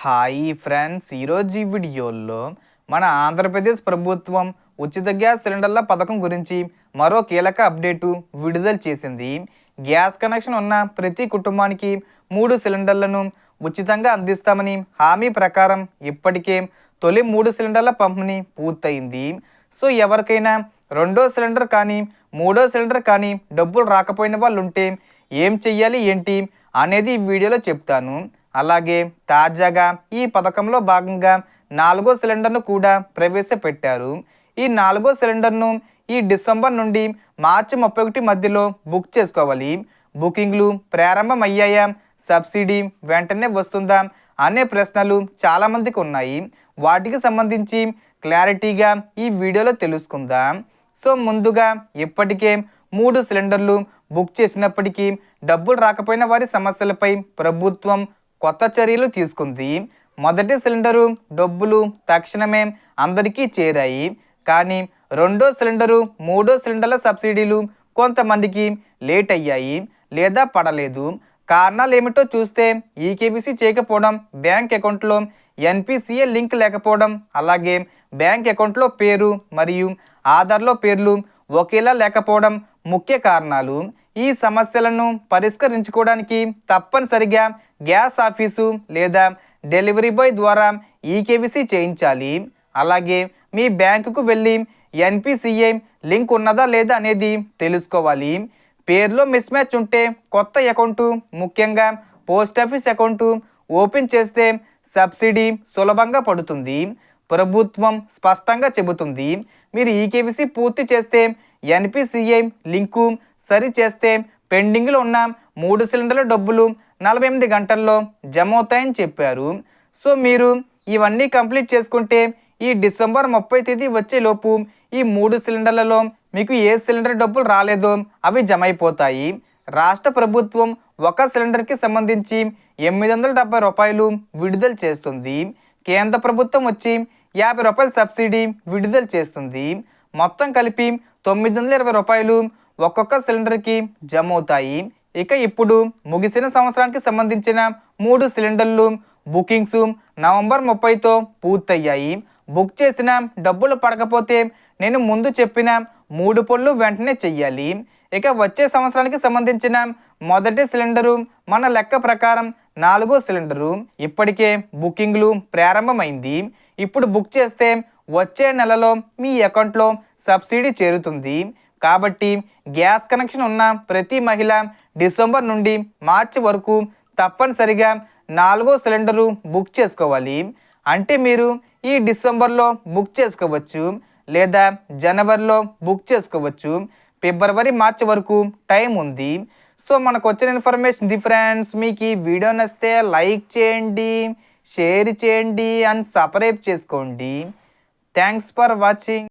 Hi friends. ఈరోజు ఈ వీడియోలో మన ఆంధ్రప్రదేశ్ ప్రభుత్వం ఉచిత గ్యాస్ సిలిండర్ల పథకం గురించి మరో కీలక అప్డేటు విడుదల చేసింది. గ్యాస్ కనెక్షన్ ఉన్న ప్రతి కుటుంబానికి మూడు సిలిండర్లను ఉచితంగా అందిస్తామని హామీ ప్రకారం ఇప్పటికే తొలి మూడు సిలిండర్ల పంపిణీ పూర్తయింది. సో ఎవరికైనా రెండో సిలిండర్ కానీ మూడో సిలిండర్ కానీ డబ్బులు రాకపోయిన వాళ్ళు ఉంటే ఏం చెయ్యాలి ఏంటి అనేది ఈ వీడియోలో చెప్తాను. అలాగే తాజాగా ఈ పథకంలో భాగంగా నాలుగో సిలిండర్ను కూడా ప్రవేశపెట్టారు. ఈ నాలుగో సిలిండర్ను ఈ డిసెంబర్ నుండి మార్చి ముప్పై ఒకటి మధ్యలో బుక్ చేసుకోవాలి. బుకింగ్లు ప్రారంభమయ్యాయా? సబ్సిడీ వెంటనే వస్తుందా? అనే ప్రశ్నలు చాలామందికి ఉన్నాయి. వాటికి సంబంధించి క్లారిటీగా ఈ వీడియోలో తెలుసుకుందాం. సో ముందుగా ఇప్పటికే మూడు సిలిండర్లు బుక్ చేసినప్పటికీ డబ్బులు రాకపోయిన వారి సమస్యలపై ప్రభుత్వం కొత్త చర్యలు తీసుకుంది. మొదటి సిలిండరు డబ్బులు తక్షణమే అందరికీ చేరాయి. కానీ రెండో సిలిండరు మూడో సిలిండర్ల సబ్సిడీలు కొంతమందికి లేట్ అయ్యాయి లేదా పడలేదు. కారణాలు ఏమిటో చూస్తే ఈకేబీసీ చేయకపోవడం బ్యాంక్ అకౌంట్లో ఎన్పిసిఏ లింక్ లేకపోవడం అలాగే బ్యాంక్ అకౌంట్లో పేరు మరియు ఆధార్లో పేర్లు ఒకేలా లేకపోవడం ముఖ్య కారణాలు ఈ సమస్యలను పరిష్కరించుకోవడానికి తప్పనిసరిగా గ్యాస్ ఆఫీసు లేదా డెలివరీ బాయ్ ద్వారా ఈకేవీసీ చేయించాలి. అలాగే మీ బ్యాంకుకు వెళ్ళి ఎన్పిసిఏ లింక్ ఉన్నదా లేదా అనేది తెలుసుకోవాలి. పేరులో మిస్ మ్యాచ్ ఉంటే కొత్త అకౌంటు ముఖ్యంగా పోస్ట్ ఆఫీస్ అకౌంటు ఓపెన్ చేస్తే సబ్సిడీ సులభంగా పడుతుంది. ప్రభుత్వం స్పష్టంగా చెబుతుంది. మీరు ఈకేవీసీ పూర్తి చేస్తే ఎన్పిసిఐ లింకు సరి చేస్తే పెండింగ్లో ఉన్న మూడు సిలిండర్ల డబ్బులు నలభై ఎనిమిది గంటల్లో జమ అవుతాయని చెప్పారు. సో మీరు ఇవన్నీ కంప్లీట్ చేసుకుంటే ఈ డిసెంబర్ ముప్పై తేదీ వచ్చేలోపు ఈ మూడు సిలిండర్లలో మీకు ఏ సిలిండర్ డబ్బులు రాలేదో అవి జమ అయిపోతాయి రాష్ట్ర ప్రభుత్వం ఒక సిలిండర్కి సంబంధించి ఎనిమిది వందల డెబ్బై రూపాయలు విడుదల చేస్తుంది. కేంద్ర ప్రభుత్వం వచ్చి యాభై రూపాయల సబ్సిడీ విడుదల చేస్తుంది. మొత్తం కలిపి తొమ్మిది వందల ఇరవై రూపాయలు ఒక్కొక్క సిలిండర్కి జమ అవుతాయి ఇక ఇప్పుడు ముగిసిన సంవత్సరానికి సంబంధించిన మూడు సిలిండర్లు బుకింగ్స్ నవంబర్ ముప్పైతో పూర్తయ్యాయి. బుక్ చేసిన డబ్బులు పడకపోతే నేను ముందు చెప్పిన మూడు పనులు వెంటనే చెయ్యాలి. ఇక వచ్చే సంవత్సరానికి సంబంధించిన మొదటి సిలిండరు మన లెక్క ప్రకారం నాలుగో సిలిండరు. ఇప్పటికే బుకింగ్లు ప్రారంభమైంది. ఇప్పుడు బుక్ చేస్తే వచ్చే నెలలో మీ అకౌంట్లో సబ్సిడీ చేరుతుంది. కాబట్టి గ్యాస్ కనెక్షన్ ఉన్న ప్రతి మహిళ డిసెంబర్ నుండి మార్చి వరకు తప్పనిసరిగా నాలుగో సిలిండరు బుక్ చేసుకోవాలి. అంటే మీరు ఈ డిసెంబర్లో బుక్ చేసుకోవచ్చు లేదా జనవరిలో బుక్ చేసుకోవచ్చు. ఫిబ్రవరి మార్చి వరకు టైం ఉంది. సో మనకు వచ్చిన ఇన్ఫర్మేషన్ ది ఫ్రెండ్స్ మీకు ఈ వీడియో నచ్చితే లైక్ చేయండి. షేర్ చేయండి అండ్ సబ్స్క్రైబ్ చేసుకోండి. Thanks for watching